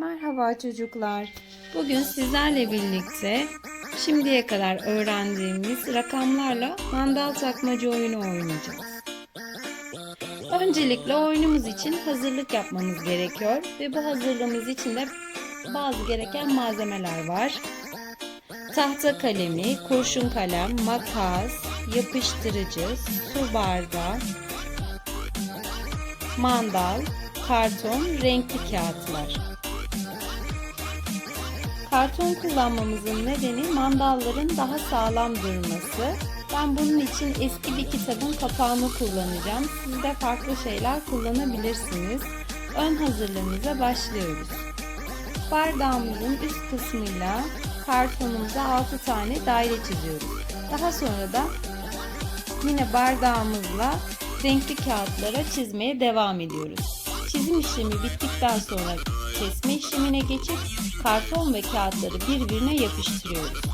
Merhaba çocuklar. Bugün sizlerle birlikte şimdiye kadar öğrendiğimiz rakamlarla mandal takmaca oyunu oynayacağız. Öncelikle oyunumuz için hazırlık yapmamız gerekiyor ve bu hazırlığımız için de bazı gereken malzemeler var. Tahta kalemi, kurşun kalem, makas, yapıştırıcı, su bardağı, mandal, karton, renkli kağıtlar. Karton kullanmamızın nedeni mandalların daha sağlam durması. Ben bunun için eski bir kitabın kapağını kullanacağım. Siz de farklı şeyler kullanabilirsiniz. Ön hazırlığımıza başlıyoruz. Bardağımızın üst kısmıyla kartonumuza 6 tane daire çiziyoruz. Daha sonra da yine bardağımızla renkli kağıtlara çizmeye devam ediyoruz. Çizim işlemi bittikten sonra kesme işlemine geçip karton ve kağıtları birbirine yapıştırıyoruz.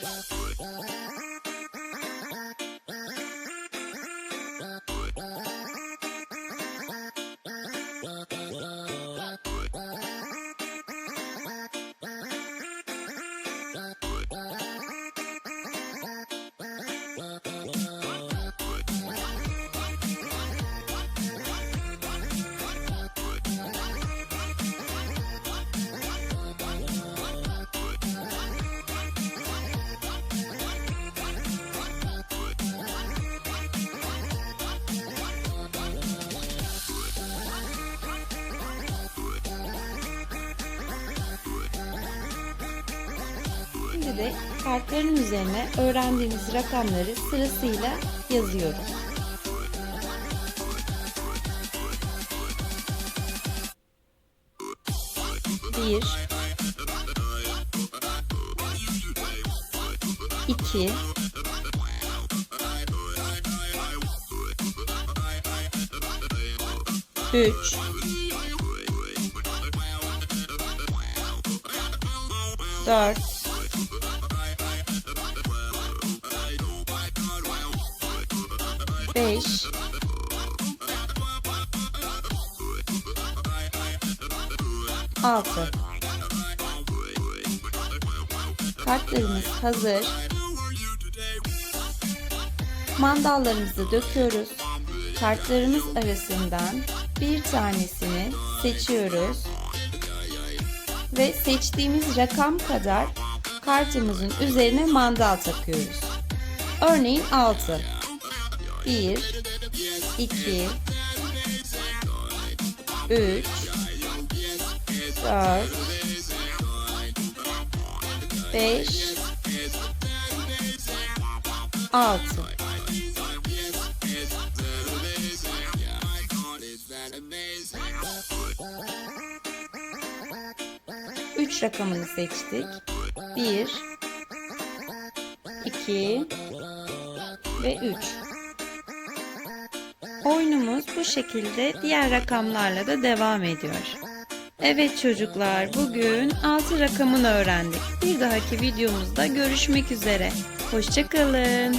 Yeah. Şimdi de kartların üzerine öğrendiğimiz rakamları sırasıyla yazıyoruz. Bir, iki, üç, 4 5 6 Kartlarımız hazır. Mandallarımızı döküyoruz. Kartlarımız arasından bir tanesini seçiyoruz. Ve seçtiğimiz rakam kadar kartımızın üzerine mandal takıyoruz. Örneğin 6. 1 2 3 4 5 6 3 rakamını seçtik. 1 2 ve 3 Oyunumuz bu şekilde diğer rakamlarla da devam ediyor. Evet çocuklar bugün 6 rakamını öğrendik. Bir dahaki videomuzda görüşmek üzere. Hoşçakalın.